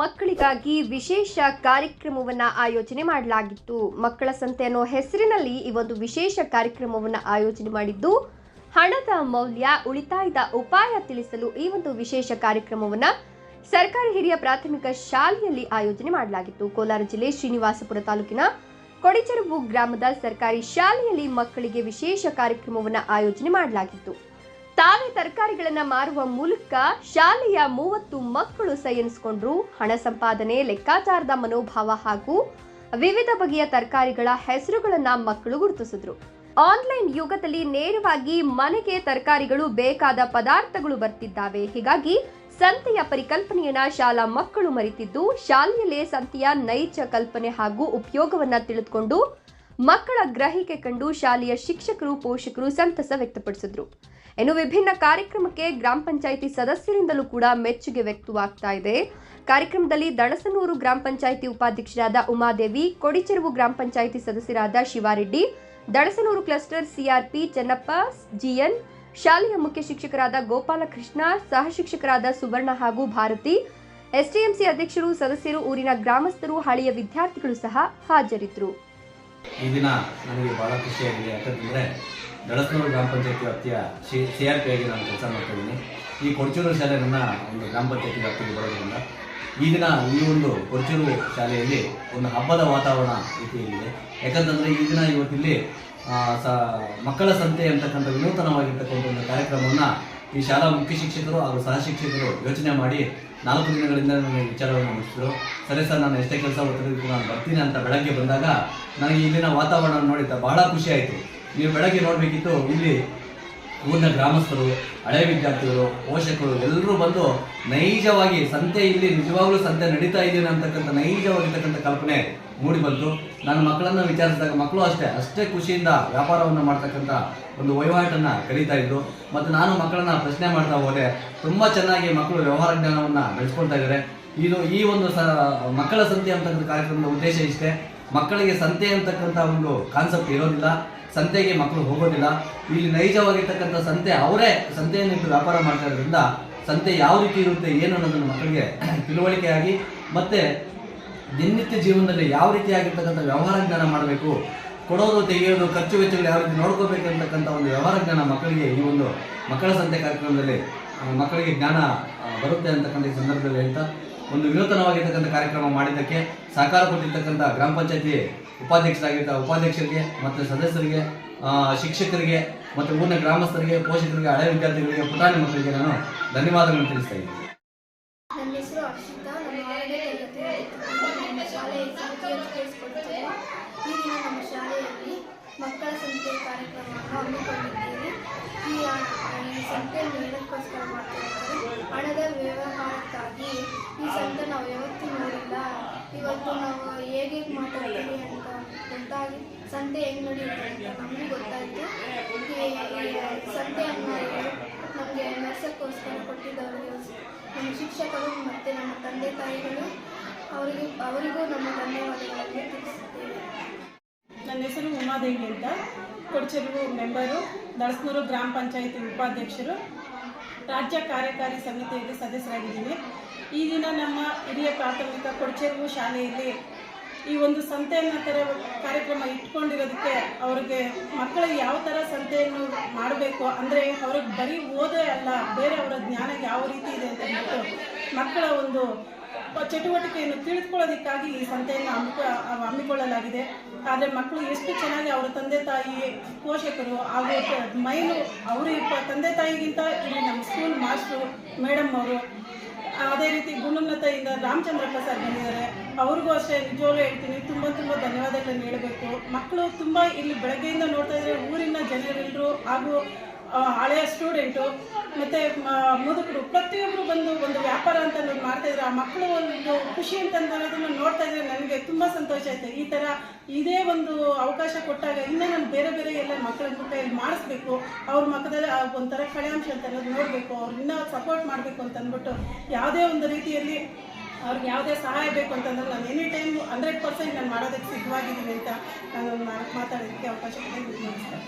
ಮಕ್ಕಳಿಗಾಗಿ ವಿಶೇಷ ಕಾರ್ಯಕ್ರಮವನ್ನ ಆಯೋಜನೆ ಮಾಡಲಾಗಿತ್ತು. ಮಕ್ಕಳ ಸಂತೆ ಅನ್ನೋ ಹೆಸರಿನಲ್ಲಿ ಈ ಒಂದು ವಿಶೇಷ ಕಾರ್ಯಕ್ರಮವನ್ನ ಆಯೋಜನೆ ಮಾಡಿದ್ದು, ಹಣದ ಮೌಲ್ಯ, ಉಳಿತಾಯದ ಉಪಾಯ ತಿಳಿಸಲು ಈ ಒಂದು ವಿಶೇಷ ಕಾರ್ಯಕ್ರಮವನ್ನ ಸರ್ಕಾರಿ ಹಿರಿಯ ಪ್ರಾಥಮಿಕ ಶಾಲೆಯಲ್ಲಿ ಆಯೋಜನೆ ಮಾಡಲಾಗಿತ್ತು. ಕೋಲಾರ ಜಿಲ್ಲೆ ಶ್ರೀನಿವಾಸಪುರ ತಾಲೂಕಿನ ಕೊಡಿಚೆರುವು ಗ್ರಾಮದ ಸರ್ಕಾರಿ ಶಾಲೆಯಲ್ಲಿ ಮಕ್ಕಳಿಗೆ ವಿಶೇಷ ಕಾರ್ಯಕ್ರಮವನ್ನ ಆಯೋಜನೆ ಮಾಡಲಾಗಿತ್ತು. ತಾವೇ ತರಕಾರಿಗಳನ್ನ ಮಾರುವ ಮೂಲಕ ಶಾಲೆಯ ಮೂವತ್ತು ಮಕ್ಕಳು ಸೈ ಎನಿಸಿಕೊಂಡ್ರು ಹಣ ಸಂಪಾದನೆ, ಲೆಕ್ಕಾಚಾರದ ಮನೋಭಾವ ಹಾಗೂ ವಿವಿಧ ಬಗೆಯ ತರಕಾರಿಗಳ ಹೆಸರುಗಳನ್ನ ಮಕ್ಕಳು ಗುರುತಿಸಿದ್ರು. ಆನ್ಲೈನ್ ಯುಗದಲ್ಲಿ ನೇರವಾಗಿ ಮನೆಗೆ ತರಕಾರಿಗಳು ಬೇಕಾದ ಪದಾರ್ಥಗಳು ಬರ್ತಿದ್ದಾವೆ. ಹೀಗಾಗಿ ಸಂತೆಯ ಪರಿಕಲ್ಪನೆಯನ್ನ ಶಾಲಾ ಮಕ್ಕಳು ಮರಿತಿದ್ದು, ಶಾಲೆಯಲ್ಲೇ ಸಂತೆಯ ನೈಜ ಕಲ್ಪನೆ ಹಾಗೂ ಉಪಯೋಗವನ್ನ ತಿಳಿದುಕೊಂಡು ಮಕ್ಕಳ ಗ್ರಹಿಕೆ ಕಂಡು ಶಾಲೆಯ ಶಿಕ್ಷಕರು, ಪೋಷಕರು ಸಂತಸ ವ್ಯಕ್ತಪಡಿಸಿದ್ರು. ಇನ್ನು ವಿಭಿನ್ನ ಕಾರ್ಯಕ್ರಮಕ್ಕೆ ಗ್ರಾಮ ಪಂಚಾಯಿತಿ ಸದಸ್ಯರಿಂದಲೂ ಕೂಡ ಮೆಚ್ಚುಗೆ ವ್ಯಕ್ತವಾಗ್ತಾ ಇದೆ. ಕಾರ್ಯಕ್ರಮದಲ್ಲಿ ದಣಸನೂರು ಗ್ರಾಮ ಪಂಚಾಯಿತಿ ಉಪಾಧ್ಯಕ್ಷರಾದ ಉಮಾದೇವಿ, ಕೊಡಿಚೆರುವು ಗ್ರಾಮ ಪಂಚಾಯಿತಿ ಸದಸ್ಯರಾದ Shivareddy Dalasanur cluster CRP Chennappa, GN, ಶಾಲೆಯ ಮುಖ್ಯ ಶಿಕ್ಷಕರಾದ ಗೋಪಾಲಕೃಷ್ಣ, ಸಹ ಶಿಕ್ಷಕರಾದ ಸುವರ್ಣ ಹಾಗೂ ಭಾರತಿ ಎಸ್ಟಿಎಂಸಿ ಅಧ್ಯಕ್ಷರು, ಸದಸ್ಯರು, ಊರಿನ ಗ್ರಾಮಸ್ಥರು, ಹಳೆಯ ವಿದ್ಯಾರ್ಥಿಗಳು ಸಹ ಹಾಜರಿದ್ದರು ಈ ದಿನ ನನಗೆ ಬಹಳ ಖುಷಿಯಾಗಿದೆ ಯಾಕಂತಂದರೆ ದಳಸ್ನೂರು ಗ್ರಾಮ ಪಂಚಾಯತಿ ವ್ಯಾಪ್ತಿಯ ಸಿ ಸಿ ಆರ್ ಪಿ ಆಗಿ ನಾನು ಕೆಲಸ ಮಾಡ್ತಾಯಿದ್ದೀನಿ ಈ ಕೊಡಚೂರು ಶಾಲೆ ನನ್ನ ಒಂದು ಗ್ರಾಮ ಪಂಚಾಯತಿ ವ್ಯಾಪ್ತಿಗೆ ಬರೋದ್ರಿಂದ ಈ ದಿನ ಈ ಒಂದು ಕೊಡಚೂರು ಶಾಲೆಯಲ್ಲಿ ಒಂದು ಹಬ್ಬದ ವಾತಾವರಣ ರೀತಿಯಲ್ಲಿದೆ. ಯಾಕಂತಂದರೆ ಈ ದಿನ ಇವತ್ತಿಲ್ಲಿ ಸ, ಮಕ್ಕಳ ಸಂತೆ ಅಂತಕ್ಕಂಥ ವಿನೂತನವಾಗಿರ್ತಕ್ಕಂಥ ಒಂದು ಕಾರ್ಯಕ್ರಮವನ್ನು ಈ ಶಾಲಾ ಮುಖ್ಯ ಶಿಕ್ಷಕರು ಹಾಗೂ ಸಹ ಶಿಕ್ಷಕರು ಯೋಚನೆ ಮಾಡಿ ನಾಲ್ಕು ದಿನಗಳಿಂದ ನನಗೆ ವಿಚಾರವನ್ನು ಮುಗಿಸಿದ್ರು. ಸರಿ ಸರ್, ನಾನು ಎಷ್ಟೇ ಕೆಲಸ ಒತ್ತಡಕ್ಕೂ ನಾನು ಬರ್ತೀನಿ ಅಂತ ಬೆಳಗ್ಗೆ ಬಂದಾಗ ನನಗೆ ಇಲ್ಲಿನ ವಾತಾವರಣ ನೋಡಿದ್ದ ಬಹಳ ಖುಷಿ ಆಯಿತು. ನೀವು ಬೆಳಗ್ಗೆ ನೋಡಬೇಕಿತ್ತು, ಇಲ್ಲಿ ಊರಿನ ಗ್ರಾಮಸ್ಥರು, ಹಳೆ ವಿದ್ಯಾರ್ಥಿಗಳು, ಪೋಷಕರು ಎಲ್ಲರೂ ಬಂದು ನೈಜವಾಗಿ ಸಂತೆ ಇಲ್ಲಿ ನಿಜವಾಗ್ಲೂ ಸಂತೆ ನಡೀತಾ ಇದೆ ಅಂತಕ್ಕಂಥ ನೈಜವಾಗಿರ್ತಕ್ಕಂಥ ಕಲ್ಪನೆ ಮೂಡಿ ಬಂತು. ನಾನು ಮಕ್ಕಳನ್ನ ವಿಚಾರಿಸಿದಾಗ ಮಕ್ಕಳು ಅಷ್ಟೇ ಅಷ್ಟೇ ಖುಷಿಯಿಂದ ವ್ಯಾಪಾರವನ್ನು ಮಾಡ್ತಕ್ಕಂಥ ಒಂದು ವಹಿವಾಟನ್ನು ಕಲಿತಾ ಇದ್ರು. ಮತ್ತು ನಾನು ಮಕ್ಕಳನ್ನ ಪ್ರಶ್ನೆ ಮಾಡ್ತಾ ಹೋದೆ, ತುಂಬಾ ಚೆನ್ನಾಗಿ ಮಕ್ಕಳು ವ್ಯವಹಾರ ಜ್ಞಾನವನ್ನ ಬೆಳೆಸ್ಕೊಳ್ತಾ ಇದ್ದಾರೆ ಇದು ಈ ಒಂದು ಸ, ಮಕ್ಕಳ ಸಂತೆ ಅಂತಕ್ಕಂಥ ಕಾರ್ಯಕ್ರಮದ ಉದ್ದೇಶ ಇಷ್ಟೇ. ಮಕ್ಕಳಿಗೆ ಸಂತೆ ಅಂತಕ್ಕಂಥ ಒಂದು ಕಾನ್ಸೆಪ್ಟ್ ಇರೋದಿಲ್ಲ, ಸಂತೆಗೆ ಮಕ್ಕಳು ಹೋಗೋದಿಲ್ಲ. ಇಲ್ಲಿ ನೈಜವಾಗಿರ್ತಕ್ಕಂಥ ಸಂತೆ ಅವರೇ ಸಂತೆಯನ್ನಿಟ್ಟು ವ್ಯಾಪಾರ ಮಾಡ್ತಾ ಇರೋದ್ರಿಂದ ಸಂತೆ ಯಾವ ರೀತಿ ಇರುತ್ತೆ, ಏನು ಅನ್ನೋದನ್ನು ಮಕ್ಕಳಿಗೆ ತಿಳುವಳಿಕೆಯಾಗಿ ಮತ್ತೆ ದಿನನಿತ್ಯ ಜೀವನದಲ್ಲಿ ಯಾವ ರೀತಿಯಾಗಿರ್ತಕ್ಕಂಥ ವ್ಯವಹಾರ ಜ್ಞಾನ ಮಾಡಬೇಕು, ಕೊಡೋದು, ತೆಗೆಯೋದು, ಖರ್ಚು ವೆಚ್ಚಗಳು ಯಾವ ರೀತಿ ನೋಡ್ಕೋಬೇಕು ಅಂತಕ್ಕಂಥ ಒಂದು ವ್ಯವಹಾರ ಜ್ಞಾನ ಮಕ್ಕಳಿಗೆ ಈ ಒಂದು ಮಕ್ಕಳ ಸಂತೆ ಕಾರ್ಯಕ್ರಮದಲ್ಲಿ ಮಕ್ಕಳಿಗೆ ಜ್ಞಾನ ಬರುತ್ತೆ ಅಂತಕ್ಕಂಥ ಈ ಸಂದರ್ಭದಲ್ಲಿ ಹೇಳ್ತಾ ಒಂದು ವಿನೂತನವಾಗಿರ್ತಕ್ಕಂಥ ಕಾರ್ಯಕ್ರಮ ಮಾಡಿದ್ದಕ್ಕೆ ಸಹಕಾರ ಕೊಟ್ಟಿರ್ತಕ್ಕಂಥ ಗ್ರಾಮ ಪಂಚಾಯತಿ ಉಪಾಧ್ಯಕ್ಷರಾಗಿರ್ತ ಉಪಾಧ್ಯಕ್ಷರಿಗೆ ಮತ್ತು ಸದಸ್ಯರಿಗೆ ಶಿಕ್ಷಕರಿಗೆ ಮತ್ತು ಊರಿನ ಗ್ರಾಮಸ್ಥರಿಗೆ, ಪೋಷಕರಿಗೆ ಹಳೆ ವಿದ್ಯಾರ್ಥಿಗಳಿಗೆ, ಪುಟಾಣಿ ಮಕ್ಕಳಿಗೆ ನಾನು ಧನ್ಯವಾದಗಳನ್ನು ತಿಳಿಸ್ತಾ ಇದ್ದೀನಿ. ಮಕ್ಕಳ ಸಂಖ್ಯೆ ಅರ್ಷಿತಾ ನಾನು ಆರನೇ ತರಗತಿ ನಮ್ಮ ಶಾಲೆ ಹೆಸರು ತಿಳಿಸ್ಕೊಡ್ತೇನೆ ಈ ದಿನ ನಮ್ಮ ಶಾಲೆಯಲ್ಲಿ ಮಕ್ಕಳ ಸಂತೆ ಕಾರ್ಯಕ್ರಮವನ್ನು ಹಮ್ಮಿಕೊಂಡಿದ್ದೇವೆ ಈ ಆ, ಮೇಲಕ್ಕೋಸ್ಕರ ಮಾಡ್ತಾರೆ ಹಣದ ವ್ಯವಹಾರಕ್ಕಾಗಿ ಈ ಸಂತೆ ನಾವು ಯಾವತ್ತೂ ನೋಡಿಲ್ಲ. ಇವತ್ತು ನಾವು ಹೇಗೆ ಮಾತಾಡ್ತೀವಿ ಅಂತ ಗೊತ್ತಾಗಿ ಸಂತೆ ಹೆಂಗೆ ನಡೆಯುತ್ತೆ ಅಂತ ನಮಗೂ ಗೊತ್ತಾಯಿತು. ಸಂತೆಯನ್ನು ನಮಗೆ ನಡೆಸೋಕ್ಕೋಸ್ಕರ ಕೊಟ್ಟಿದ್ದವರಿಗೆ ನಮ್ಮ ಶಿಕ್ಷಕರು ಮತ್ತು ನಮ್ಮ ತಂದೆ ತಾಯಿಗಳು ಅವರಿಗೆ ಅವರಿಗೂ ನಮ್ಮ ಧನ್ಯವಾದಗಳನ್ನು ತಿಳಿಸುತ್ತೇವೆ. ನನ್ನ ಹೆಸರು ಉಮಾದೇವಿ ಅಂತ. ಕೊಡಚೆಲುವು ಮೆಂಬರು ದಳಸ್ನೂರು ಗ್ರಾಮ ಪಂಚಾಯಿತಿ ಉಪಾಧ್ಯಕ್ಷರು, ರಾಜ್ಯ ಕಾರ್ಯಕಾರಿ ಸಮಿತಿಯಲ್ಲಿ ಸದಸ್ಯರಾಗಿದ್ದೀನಿ. ಈ ದಿನ ನಮ್ಮ ಹಿರಿಯ ಪ್ರಾಥಮಿಕ ಕೊಡಚೆಲುವು ಶಾಲೆಯಲ್ಲಿ ಈ ಒಂದು ಸಂತೆಯನ್ನು ಥರ ಕಾರ್ಯಕ್ರಮ ಇಟ್ಕೊಂಡಿರೋದಕ್ಕೆ ಅವ್ರಿಗೆ ಮಕ್ಕಳಿಗೆ ಯಾವ ಥರ ಸಂತೆಯನ್ನು ಮಾಡಬೇಕು ಅಂದರೆ ಅವ್ರಿಗೆ ಬರೀ ಓದೇ ಅಲ್ಲ ಬೇರೆ ಅವರ ಜ್ಞಾನ ಯಾವ ರೀತಿ ಇದೆ ಅಂತ ಹೇಳ್ಬಿಟ್ಟು ಮಕ್ಕಳ ಒಂದು ಚಟುವಟಿಕೆಯನ್ನು ತಿಳಿದುಕೊಳ್ಳೋದಕ್ಕಾಗಿ ಈ ಸಂತೆಯನ್ನು ಹಮ್ಮಿಕ, ಹಮ್ಮಿಕೊಳ್ಳಲಾಗಿದೆ. ಆದರೆ ಮಕ್ಕಳು ಎಷ್ಟು ಚೆನ್ನಾಗಿ ಅವರ ತಂದೆ ತಾಯಿ ಪೋಷಕರು ಹಾಗೂ ಮೈನು ಅವರು ತಂದೆ ತಾಯಿಗಿಂತ ಇಲ್ಲಿ ನಮ್ಮ ಸ್ಕೂಲ್ ಮಾಸ್ಟ್ರು ಮೇಡಮ್ ಅವರು, ಅದೇ ರೀತಿ ಗುಣೋನ್ನತೆಯಿಂದ ರಾಮಚಂದ್ರಪ್ಪ ಸರ್ ಬಂದಿದ್ದಾರೆ. ಅವ್ರಿಗೂ ಅಷ್ಟೇ ನಿಜವಾಗ್ಲೂ ಹೇಳ್ತೀನಿ, ತುಂಬ ತುಂಬ ಧನ್ಯವಾದಗಳನ್ನು ಹೇಳಬೇಕು. ಮಕ್ಕಳು ತುಂಬ ಇಲ್ಲಿ ಬೆಳಗ್ಗೆಯಿಂದ ನೋಡ್ತಾ ಇದ್ರೆ ಊರಿನ ಜನರೆಲ್ಲರೂ ಹಾಗೂ ಹಳೆಯ ಸ್ಟೂಡೆಂಟು ಮತ್ತು ಮುದುಕರು ಪ್ರತಿಯೊಬ್ಬರು ಬಂದು ಒಂದು ವ್ಯಾಪಾರ ಅಂತ ನೀವು ಮಾಡ್ತಾ ಇದ್ರು. ಆ ಮಕ್ಕಳು ಒಂದು ಖುಷಿ ಅಂತ ಅನ್ನೋದನ್ನು ನೋಡ್ತಾ ಇದ್ರೆ ನನಗೆ ತುಂಬ ಸಂತೋಷ ಆಯ್ತು. ಈ ಥರ ಇದೇ ಒಂದು ಅವಕಾಶ ಕೊಟ್ಟಾಗ ಇನ್ನೂ ನಾನು ಬೇರೆ ಬೇರೆ ಎಲ್ಲ ಮಕ್ಕಳ ಕೈಯಲ್ಲಿ ಮಾಡಿಸ್ಬೇಕು. ಅವ್ರ ಮಕ್ಕದಲ್ಲಿ ಒಂಥರ ಕಳೆಯಾಂಶ ಅಂತ ಅನ್ನೋದು ನೋಡಬೇಕು. ಅವ್ರು ಇನ್ನೂ ಸಪೋರ್ಟ್ ಮಾಡಬೇಕು ಅಂತ ಅಂದ್ಬಿಟ್ಟು ಯಾವುದೇ ಒಂದು ರೀತಿಯಲ್ಲಿ ಅವ್ರಿಗೆ ಯಾವುದೇ ಸಹಾಯ ಬೇಕು ಅಂತಂದ್ರೆ ನಾನು ಎನಿ ಟೈಮ್ ಹಂಡ್ರೆಡ್ ಪರ್ಸೆಂಟ್ ನಾನು ಮಾಡೋದಕ್ಕೆ ಸಿದ್ಧವಾಗಿದ್ದೀನಿ ಅಂತ ನಾನು ಮಾತಾಡೋದಕ್ಕೆ ಅವಕಾಶ ಕೊಡಿ ನಮಸ್ಕಾರ.